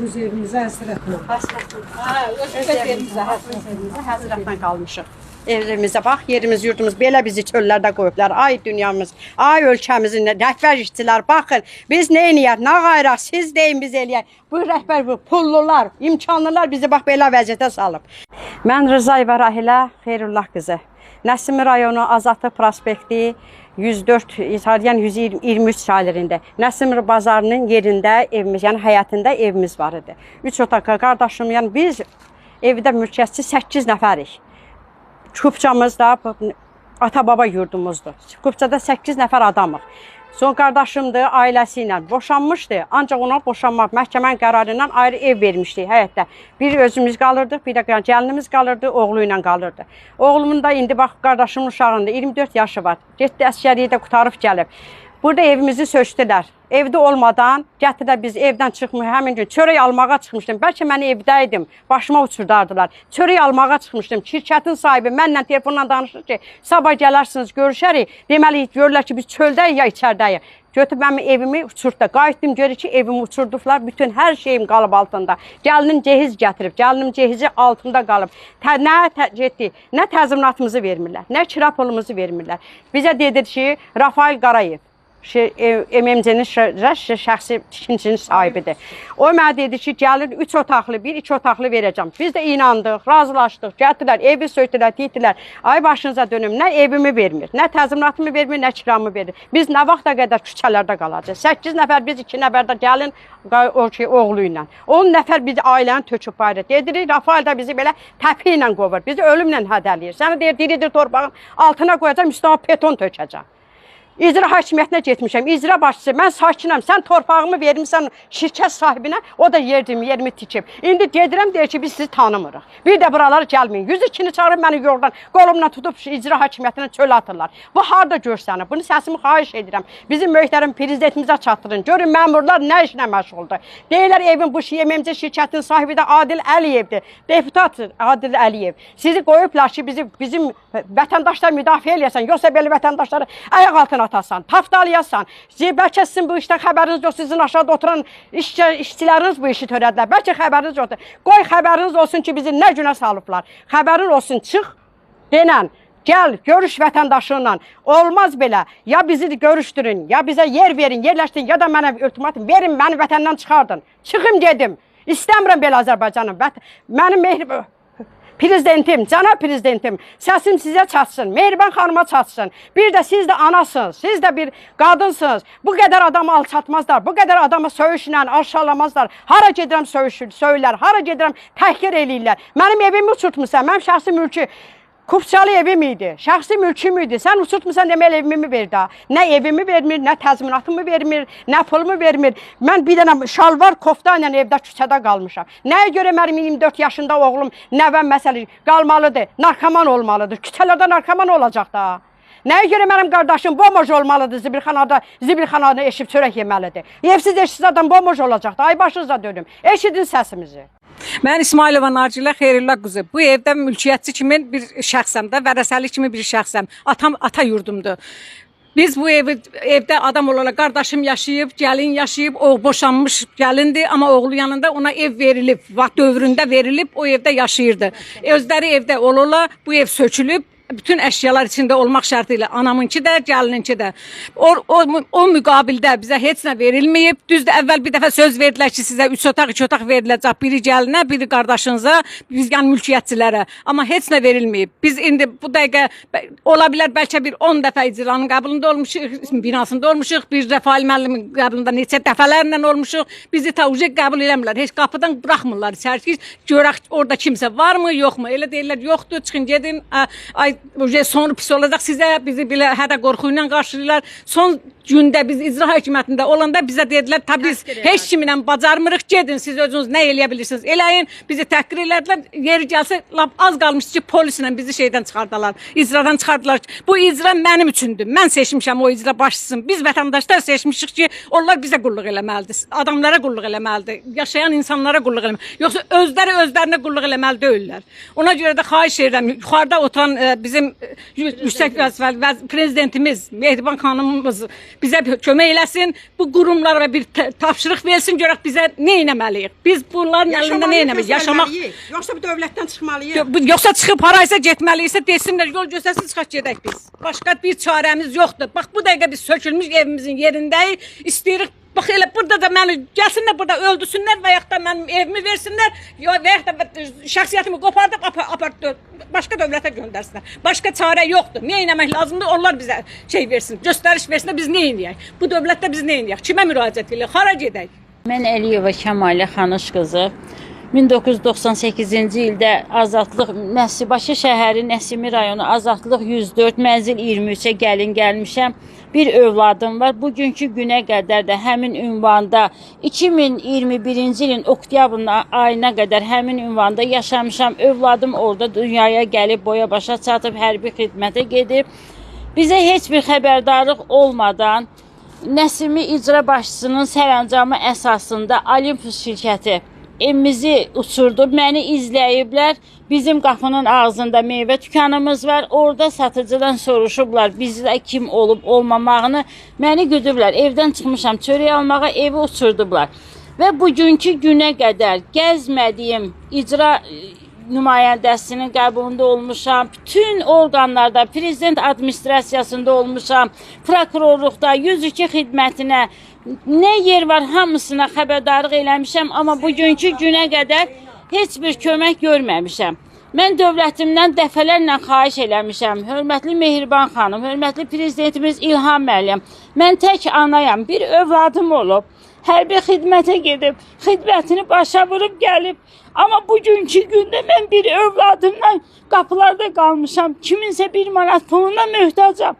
Öz evimizə həsrət oldu. Həsrətən. Hə, öz evimizə, həsrətən, həsrətən qalmışıq. Evimizə bax, yerimiz, yurdumuz belə bizi çöllərdə qoyublar. Ay dünyamız, ay ölkəmizin rəhbər işçilər, baxın, biz nə edəyək, nə qayraq, siz deyin biz eləyək. Bu rəhbər bu pullular, imkanlılar bizi bax belə vəziyyətə salıb. Mən Rızayeva Rahilə Xeyrullah qızı. Nəsimi rayonu Azadlıq prospekti 104 İtalyan 123 şairində Nəsimir bazarının yerində evimiz, yəni həyətində evimiz var idi. 3 otaq qardaşım, yəni biz evdə mülkiyyətçi 8 nəfərik. Kupçamız da ata-baba yurdumuzdur. Kupçada 8 nəfər adamıq. Son qardaşımdır, ailəsi ilə boşanmışdı. Ancaq ona boşanmaq məhkəmənin qərarı ilə ayrı ev vermişdi həyətdə. Bir özümüz qalırdıq, bir də gəlinimiz qalırdı, oğlu ilə qalırdı. Oğlumun da indi bax qardaşımın uşağında 24 yaşı var. Getdi əskəriyə də qutarıb gəlib. Burada evimizi sökdülər. Evdə olmadan gətirdə biz evdən çıxmış həmin gün çörək almağa çıxmışdım. Bəlkə mən evdəydim. Başıma uçurdardılar. Çörək almağa çıxmışdım. Şirkətin sahibi mənlə telefonla danışır ki, sabah gələrsiniz, görüşərik. Deməli görürlər ki, biz çöldəyik ya içəridəyik. Götürüb mənim evimi uçurtdu. Qayıtdım görür ki, evimi uçurdular. Bütün hər şeyim qalıb altında. Gəlinim cehiz gətirib. Gəlinim cehizi altında qalıb. Tə, nə tə, getdi, nə təzminatımızı vermirlər, nə kira pulumuzu vermirlər. Bizə dedir ki, Rafael Qarayev şey, MMC-nin şəxsi tikinçinin sahibidir. O mənə dedi ki, gəlir 3 otaqlı, 1 2 otaqlı verəcəm. Biz də inandıq, razılaşdıq. Gətirdilər, evi söydülər, deyirlər, ay başınıza dönüm, nə evimi vermir, nə təzminatımı vermir, nə kiramı verir. Biz nə vaxta qədər küçələrdə qalacağıq? 8 nəfər biz 2 nəfər də gəlin o şey oğlu ilə. 10 nəfər biz ailəni töküb bayra. Dedirik, Rafael da bizi belə təpi ilə qovur. Bizi ölümlə hədələyir. Səni deyir, diridir torpağın altına qoyacağam, üstünə beton tökəcəm. İcra hakimiyyətinə getmişəm. İcra başçısı, mən sakinəm. Sən torpağımı vermisən şirkət sahibinə, o da yerdim, yerimi tikib. İndi gedirəm deyir ki, biz sizi tanımırıq. Bir də buralara gəlməyin. 102-ni çağırıb məni yoldan qolumla tutub icra hakimiyyətinə çölə atırlar. Bu harda görsənir? Bunu səsimi xahiş edirəm. Bizim möhtərəm prezidentimizə çatdırın. Görün məmurlar nə işlə məşğuldur. Deyirlər evin bu YMMC şirkətinin sahibi də Adil Əliyevdir. Deputat Adil Əliyev. Sizi qoyublar ki, bizi bizim vətəndaşlar müdafiə eləyəsən, yoxsa belə vətəndaşları ayaq altına atasan, taftalayasan. Siz bəlkə sizin bu işdən xəbəriniz yox, sizin aşağıda oturan işçi, işçiləriniz bu işi törədilər. Bəlkə xəbəriniz yoxdur. Qoy xəbəriniz olsun ki, bizi nə günə salıblar. Xəbərin olsun, çıx denən. Gəl, görüş vətəndaşınla. Olmaz belə. Ya bizi görüşdürün, ya bizə yer verin, yerləşdirin, ya da mənə ultimatum verin, məni vətəndən çıxardın. Çıxım gedim. İstəmirəm belə Azərbaycanım. Vət mənim mehri Prezidentim, cənab prezidentim, səsim sizə çatsın, Mehriban xanıma çatsın. Bir də siz də anasınız, siz də bir qadınsınız. Bu qədər adamı alçatmazlar, bu qədər adamı söyüşlə aşağılamazlar. Hara gedirəm söyüşür, söylər, hara gedirəm təhqir eləyirlər. Mənim evimi uçurtmusan, mənim şəxsi mülki Kupçalı evim idi, şəxsi mülküm idi. Sən uçurtmusan deməli evimi ver də. Nə evimi vermir, nə təzminatımı vermir, nə pulumu vermir. Mən bir dənə şalvar kofta ilə evdə küçədə qalmışam. Nəyə görə mənim 24 yaşında oğlum nəvəm məsələ qalmalıdır, narkoman olmalıdır. Küçələrdə narkoman olacaq da. Nəyə görə mənim qardaşım bomboş olmalıdır, zibilxanada, zibilxanada eşib çörək yeməlidir. Evsiz eşsiz adam bomboş olacaq da. Ay başınıza dönüm. Eşidin səsimizi. Mən İsmailova Nacilə Xeyrullah qızı. Bu evdə mülkiyyətçi kimi bir şəxsəm də, vərəsəli kimi bir şəxsəm. Atam ata yurdumdur. Biz bu evi evdə adam olaraq qardaşım yaşayıb, gəlin yaşayıb, o boşanmış gəlindi, amma oğlu yanında ona ev verilib, vaxt dövründə verilib, o evdə yaşayırdı. Özləri evdə olurlar, bu ev sökülüb, bütün əşyalar içində olmaq şərti ilə anamınki də, gəlininki də. O, o, o müqabildə bizə heç nə verilməyib. Düzdür, əvvəl bir dəfə söz verdilər ki, sizə 3 otaq, 2 otaq veriləcək. Biri gəlinə, biri qardaşınıza, biz yəni mülkiyyətçilərə. Amma heç nə verilməyib. Biz indi bu dəqiqə ola bilər bəlkə bir 10 dəfə icranın qəbulunda olmuşuq, binasında olmuşuq, bir Rəfail müəllimin qəbulunda neçə dəfələrlə olmuşuq. Bizi tavsiyə qəbul eləmirlər. Heç qapıdan buraxmırlar içəri ki, görək orada kimsə varmı, yoxmu? Elə deyirlər, yoxdur, çıxın gedin. Ay Uje sonu pis olacaq sizə, bizi belə hədə qorxu ilə qarşılayırlar. Son gündə biz icra hökumətində olanda bizə dedilər, "Ta biz heç kimlə bacarmırıq, gedin siz özünüz nə eləyə bilirsiniz, eləyin." Bizi təhqir elədilər. Yeri gəlsə lap az qalmışdı ki, polislə bizi şeydən çıxardılar, icradan çıxardılar. Bu icra mənim üçündür. Mən seçmişəm o icra başçısını. Biz vətəndaşlar seçmişik ki, onlar bizə qulluq eləməlidir. Adamlara qulluq eləməlidir. Yaşayan insanlara qulluq eləməlidir. Yoxsa özləri özlərinə qulluq eləməli deyillər. Ona görə də xahiş edirəm, yuxarıda oturan e, bizim e, yü- yüksək vəzifəli vəz- prezidentimiz, Mehriban xanımımız bizə kömək eləsin. Bu qurumlara bir tapşırıq versin, görək bizə nə etməliyik. Biz bunların əlində nə etməliyik? Yaşamaq Yoxsa bu dövlətdən çıxmalıyıq. Yoxsa çıxıb haraysa getməliyiksə desinlər, yol göstərsin, çıxaq gedək biz. Başqa bir çarəmiz yoxdur. Bax bu dəqiqə biz sökülmüş evimizin yerindəyik. İstəyirik Bax elə burada da məni gəlsinlər burada öldürsünlər və yaxud da mənim evimi versinlər, və yaxud da şəxsiyyətimi qopardıb apar, apar başqa dövlətə göndərsinlər. Başqa çarə yoxdur. Nə etmək lazımdır? Onlar bizə şey versin, göstəriş versinlər, biz nə edək? Bu dövlətdə biz nə edək? Kimə müraciət edək? Hara gedək? Mən Əliyeva Kəmalə Xanış qızı 1998-ci ildə Azadlıq Nəsibaşı şəhəri Nəsimi rayonu Azadlıq 104 mənzil 23-ə gəlin gəlmişəm. Bir övladım var. Bugünkü günə qədər də həmin ünvanda 2021-ci ilin oktyabrın ayına qədər həmin ünvanda yaşamışam. Övladım orada dünyaya gəlib boya başa çatıb hərbi xidmətə gedib. Bizə heç bir xəbərdarlıq olmadan Nəsimi icra başçısının sərəncamı əsasında Olympus şirkəti evimizi uçurdub, məni izləyiblər. Bizim qapının ağzında meyvə dükanımız var. Orada satıcıdan soruşublar bizdə kim olub olmamağını. Məni güdüblər. Evdən çıxmışam çörək almağa, evi uçurdublar. Və bugünkü günə qədər gəzmədiyim icra e, nümayəndəsinin qəbulunda olmuşam. Bütün orqanlarda, prezident administrasiyasında olmuşam. Prokurorluqda, 102 xidmətinə nə yer var hamısına xəbərdarlıq eləmişəm, amma bugünkü günə qədər heç bir kömək görməmişəm. Mən dövlətimdən dəfələrlə xahiş eləmişəm. Hörmətli Mehriban xanım, hörmətli prezidentimiz İlham müəllim. Mən tək anayam, bir övladım olub. Hərbi xidmətə gedib, xidmətini başa vurub gəlib. Amma bugünkü gündə mən bir övladımla qapılarda qalmışam. Kiminsə bir manat puluna möhtacam.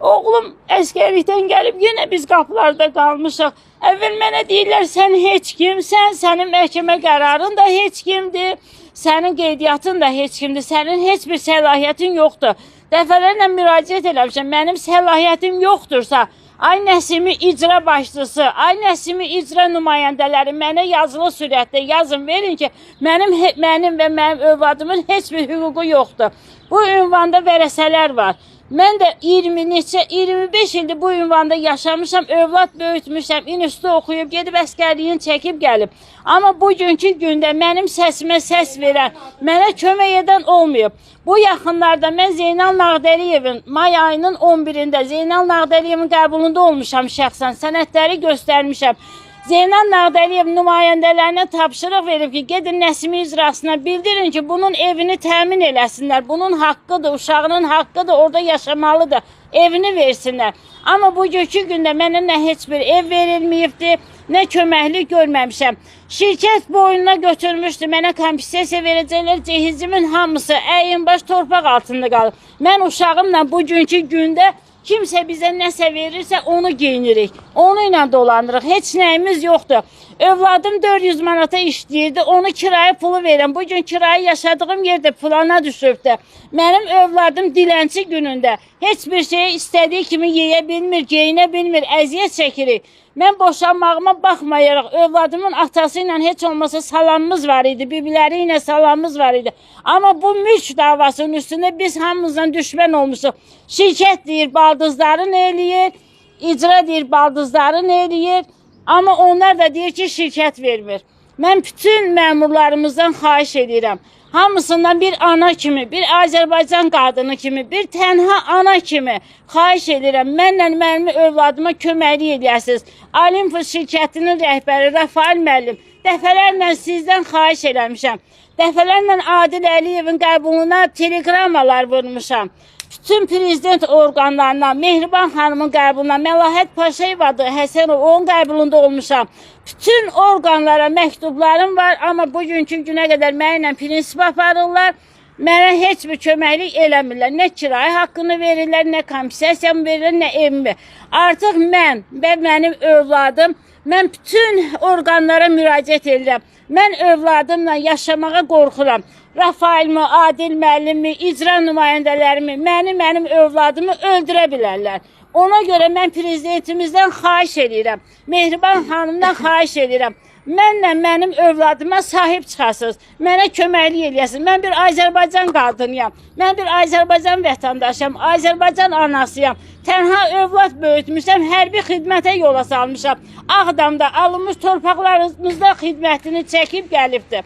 Oğlum əskərlikdən gəlib yenə biz qapılarda qalmışıq. Əvvəl mənə deyirlər sən heç kimsən, sənin məhkəmə qərarın da heç kimdir, sənin qeydiyyatın da heç kimdir, sənin heç bir səlahiyyətin yoxdur. Dəfələrlə müraciət eləmişəm, mənim səlahiyyətim yoxdursa, Ay Nəsimi icra başçısı, ay Nəsimi icra nümayəndələri mənə yazılı sürətdə yazın verin ki, mənim mənim və mənim övladımın heç bir hüququ yoxdur. Bu ünvanda vərəsələr var. Mən də 20 neçə 25 ildir bu ünvanda yaşamışam, övlad böyütmüşəm, institutda oxuyub, gedib əskərliyini çəkib gəlib. Amma bugünkü gündə mənim səsimə səs verən, mənə kömək edən olmayıb. Bu yaxınlarda mən Zeynal Nağdəliyevin may ayının 11-də Zeynal Nağdəliyevin qəbulunda olmuşam şəxsən, sənədləri göstərmişəm. Zeynal Nağdəliyev nümayəndələrinə tapşırıq verib ki, gedin Nəsimi icrasına bildirin ki, bunun evini təmin eləsinlər. Bunun haqqıdır, uşağının haqqıdır, orada yaşamalıdır. Evini versinlər. Amma bugünkü gündə mənə nə heç bir ev verilməyibdi, nə köməklik görməmişəm. Şirkət boynuna götürmüşdü, mənə kompensasiya verəcəklər, cehizimin hamısı əyin baş torpaq altında qalır. Mən uşağımla bugünkü gündə Kimsə bizə nəsə verirsə onu geyinirik. Onu ilə dolanırıq. Heç nəyimiz yoxdur. Övladım 400 manata işləyirdi. Onu kirayə pulu verirəm. Bu gün kirayə yaşadığım yerdə plana düşübdü. Mənim övladım dilənçi günündə heç bir şeyi istədiyi kimi yeyə bilmir, geyinə bilmir, əziyyət çəkirik. Mən boşanmağıma baxmayaraq övladımın atası ilə heç olmasa salamımız var idi, bibiləri ilə salamımız var idi. Amma bu mülk davasının üstündə biz hamımızdan düşmən olmuşuq. Şirkət deyir, baldızları nə eləyir? İcra deyir, baldızları nə eləyir? Amma onlar da deyir ki, şirkət vermir. Mən bütün məmurlarımızdan xahiş edirəm. Hamısından bir ana kimi, bir Azərbaycan qadını kimi, bir tənha ana kimi xahiş edirəm. Mənlə mənim övladıma köməklik edəsiniz. Olympus şirkətinin rəhbəri Rafael müəllim dəfələrlə sizdən xahiş eləmişəm. Dəfələrlə Adil Əliyevin qəbuluna teleqramalar vurmuşam. Bütün prezident orqanlarına, Mehriban xanımın qəbuluna, Məlahət Paşayevadır, Həsənov onun qəbulunda olmuşam. Bütün orqanlara məktublarım var, amma bugünkü günə qədər mənimlə prinsip aparırlar. Mənə heç bir köməklik eləmirlər. Nə kirayə haqqını verirlər, nə kompensasiyamı verirlər, nə evimi. Artıq mən və mənim övladım, mən bütün orqanlara müraciət edirəm. Mən övladımla yaşamağa qorxuram. Rafaelmi, Adil müəllimi, icra nümayəndələrimi, məni, mənim övladımı öldürə bilərlər. Ona görə mən prezidentimizdən xahiş edirəm. Mehriban xanımdan xahiş edirəm. Mənlə mənim övladıma sahib çıxasınız. Mənə köməklik eləyəsiniz. Mən bir Azərbaycan qadınıyam. Mən bir Azərbaycan vətəndaşıyam. Azərbaycan anasıyam. Tənha övlad böyütmüşəm, hərbi xidmətə yola salmışam. Ağdamda alınmış torpaqlarımızda xidmətini çəkib gəlibdir.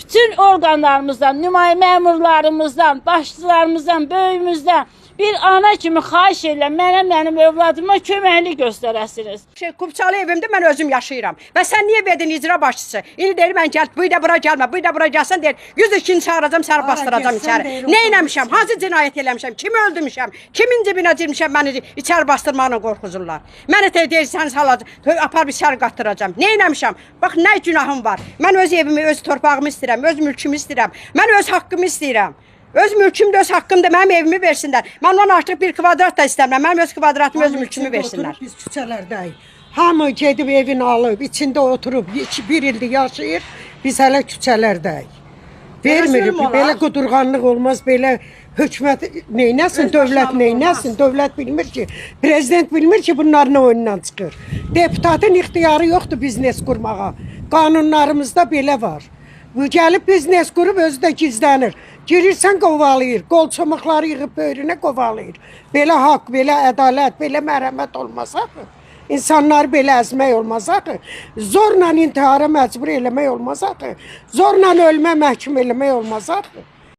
Bütün orqanlarımızdan, nümayə məmurlarımızdan, başçılarımızdan, böyüyümüzdən bir ana kimi xahiş edirəm mənə mənim övladıma köməklik göstərəsiniz. Şey, Kupçalı evimdə mən özüm yaşayıram. Və sən niyə verdin icra başçısı? İndi deyir mən gəl, bu da bura gəlmə, bu da bura gəlsən deyir. 100 ikini çağıracam, səni bastıracam gəlsən içəri. Nə eləmişəm? Hansı cinayət eləmişəm? Kimi öldürmüşəm? Kimin cibinə girmişəm məni içəri bastırmaqla qorxuzurlar? Məni də deyir sən salacaq, apar bir içəri qatdıracam. Nə eləmişəm? Bax nə günahım var? Mən öz evimi, öz torpağımı istəyirəm, öz mülkümü istəyirəm. Mən öz haqqımı istəyirəm. Öz mülküm də öz haqqımdır. Mənim evimi versinlər. Mən ondan artıq bir kvadrat da istəmirəm. Mənim öz kvadratımı, öz mülkümü versinlər. Biz küçələrdəyik. Hamı gedib evini alıb, içində oturub iki- bir ildir yaşayır. Biz hələ küçələrdəyik. Vermir, zülm olar. belə qudurğanlıq olmaz, belə hökumət neynəsin, dövlət neynəsin, dövlət bilmir ki, prezident bilmir ki, bunların oyundan çıxır. Deputatın ixtiyarı yoxdur biznes qurmağa. Qanunlarımızda belə var. Bu gəlib biznes qurub özü də gizlənir. Girirsən qovalayır, qol çomaqları yığıb böyrünə qovalayır. Belə haqq, belə ədalət, belə mərhəmət olmaz axı. İnsanları belə əzmək olmaz axı. Zorla intihara məcbur eləmək olmaz axı. Zorla ölmə məhkum eləmək olmaz axı.